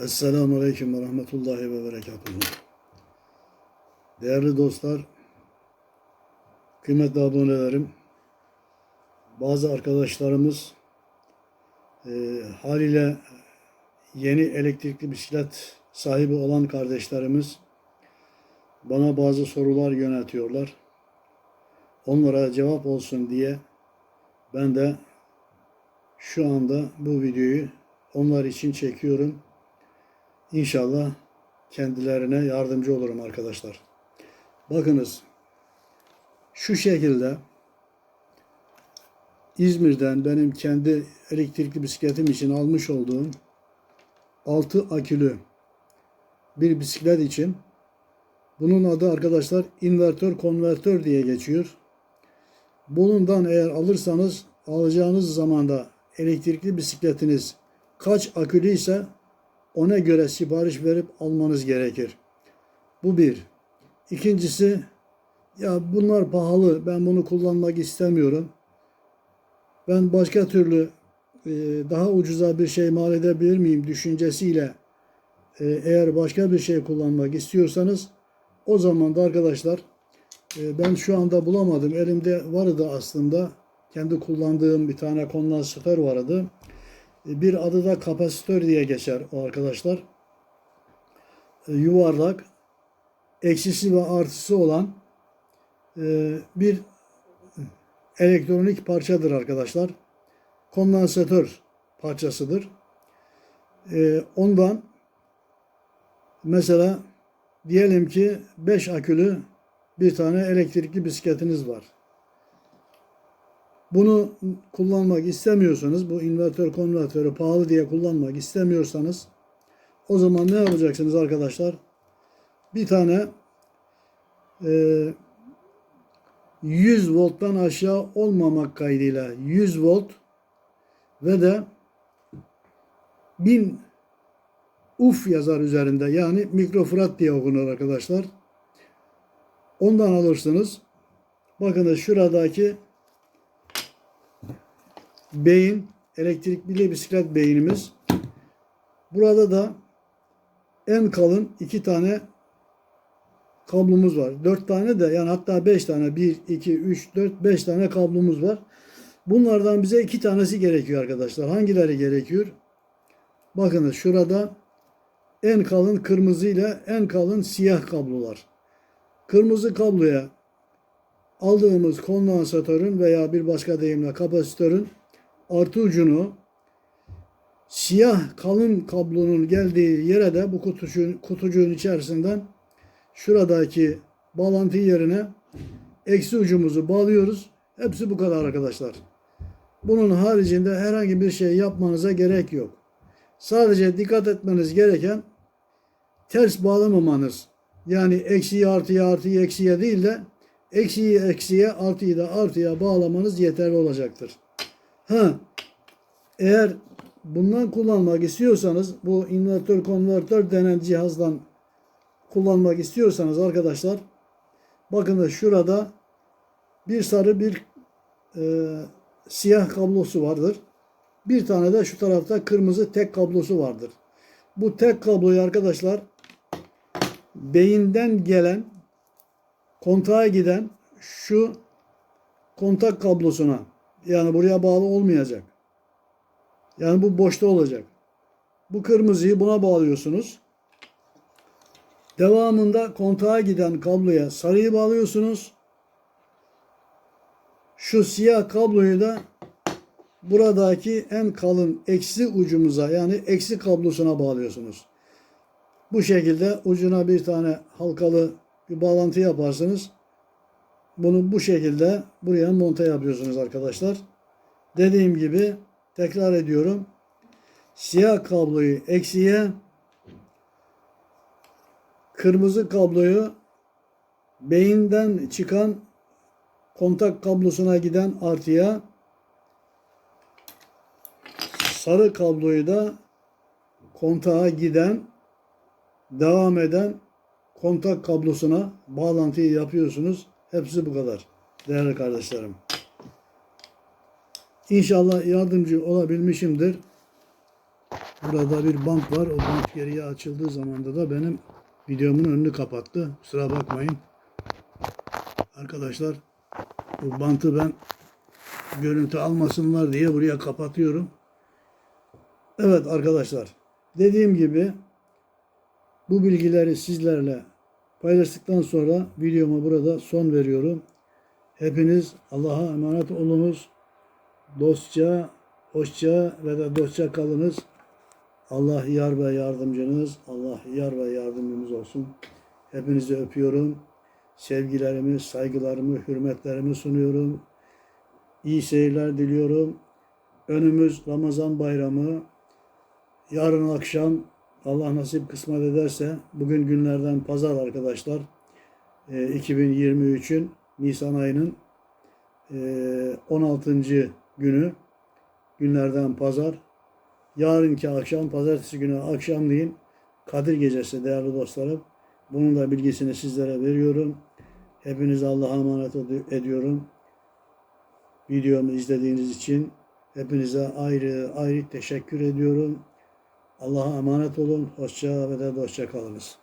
Esselamu Aleyküm ve Rahmetullahi ve Berekatuhu. Değerli dostlar, kıymetli abonelerim, bazı arkadaşlarımız e, haliyle yeni elektrikli bisiklet sahibi olan kardeşlerimiz bana bazı sorular yöneltiyorlar. Onlara cevap olsun diye ben de şu anda bu videoyu onlar için çekiyorum. İnşallah kendilerine yardımcı olurum arkadaşlar. Bakınız şu şekilde İzmir'den benim kendi elektrikli bisikletim için almış olduğum 6 akülü bir bisiklet için bunun adı arkadaşlar invertör konvertör diye geçiyor. Bundan eğer alırsanız alacağınız zamanda elektrikli bisikletiniz kaç akülü ise ona göre sipariş verip almanız gerekir. Bu bir. İkincisi ya bunlar pahalı ben bunu kullanmak istemiyorum. Ben başka türlü e, daha ucuza bir şey mal edebilir miyim düşüncesiyle e, eğer başka bir şey kullanmak istiyorsanız o zaman da arkadaşlar e, ben şu anda bulamadım. Elimde vardı aslında. Kendi kullandığım bir tane kondansatör vardı. Bir adı da kapasitör diye geçer o arkadaşlar. E, Yuvarlak, eksisi ve artısı olan e, bir elektronik parçadır arkadaşlar. Kondansatör parçasıdır. E, Ondan mesela diyelim ki 5 akülü bir tane elektrikli bisikletiniz var. Bunu kullanmak istemiyorsanız, bu invertör konvertörü pahalı diye kullanmak istemiyorsanız o zaman ne yapacaksınız arkadaşlar? Bir tane e, 100 volttan aşağı olmamak kaydıyla 100 volt ve de 1000 uf yazar üzerinde yani mikrofrat diye okunur arkadaşlar. Ondan alırsınız. Bakınız şuradaki beyin, elektrikli bisiklet beynimiz. Burada da en kalın iki tane kablomuz var. Dört tane de yani hatta beş tane. Bir, iki, üç, dört, beş tane kablomuz var. Bunlardan bize iki tanesi gerekiyor arkadaşlar. Hangileri gerekiyor? Bakınız şurada en kalın kırmızı ile en kalın siyah kablolar. Kırmızı kabloya aldığımız kondansatörün veya bir başka deyimle kapasitörün artı ucunu siyah kalın kablonun geldiği yere de bu kutucuğun, kutucuğun içerisinden şuradaki bağlantı yerine eksi ucumuzu bağlıyoruz. Hepsi bu kadar arkadaşlar. Bunun haricinde herhangi bir şey yapmanıza gerek yok. Sadece dikkat etmeniz gereken ters bağlamamanız. Yani eksiyi artıya artıyı eksiye değil de eksiyi eksiye artıyı da artıya bağlamanız yeterli olacaktır. Ha, eğer bundan kullanmak istiyorsanız bu invertör konvertör denen cihazdan kullanmak istiyorsanız arkadaşlar bakınız şurada bir sarı bir e, siyah kablosu vardır. Bir tane de şu tarafta kırmızı tek kablosu vardır. Bu tek kabloyu arkadaşlar beyinden gelen kontağa giden şu kontak kablosuna yani buraya bağlı olmayacak. Yani bu boşta olacak. Bu kırmızıyı buna bağlıyorsunuz. Devamında kontağa giden kabloya sarıyı bağlıyorsunuz. Şu siyah kabloyu da buradaki en kalın eksi ucumuza yani eksi kablosuna bağlıyorsunuz. Bu şekilde ucuna bir tane halkalı bir bağlantı yaparsınız. Bunu bu şekilde buraya monte yapıyorsunuz arkadaşlar. Dediğim gibi tekrar ediyorum. Siyah kabloyu eksiye, kırmızı kabloyu beyinden çıkan kontak kablosuna giden artıya, sarı kabloyu da kontağa giden, devam eden kontak kablosuna bağlantıyı yapıyorsunuz. Hepsi bu kadar değerli kardeşlerim. İnşallah yardımcı olabilmişimdir. Burada bir bant var. O bant geriye açıldığı zaman da benim videomun önünü kapattı. Kusura bakmayın. Arkadaşlar bu bantı ben görüntü almasınlar diye buraya kapatıyorum. Evet arkadaşlar. Dediğim gibi bu bilgileri sizlerle paylaştıktan sonra videoma burada son veriyorum. Hepiniz Allah'a emanet olunuz. Dostça, hoşça ve de dostça kalınız. Allah yar ve yardımcınız, Allah yar ve yardımcımız olsun. Hepinizi öpüyorum. Sevgilerimi, saygılarımı, hürmetlerimi sunuyorum. İyi seyirler diliyorum. Önümüz Ramazan bayramı. Yarın akşam Allah nasip kısmet ederse bugün günlerden pazar arkadaşlar. Ee, 2023'ün Nisan ayının ee, 16. günü günlerden pazar. Yarınki akşam pazartesi günü akşamleyin Kadir Gecesi değerli dostlarım. Bunun da bilgisini sizlere veriyorum. Hepinize Allah'a emanet ed- ediyorum. Videomu izlediğiniz için hepinize ayrı ayrı teşekkür ediyorum. Allah'a emanet olun. Hoşça ve de dostça kalınız.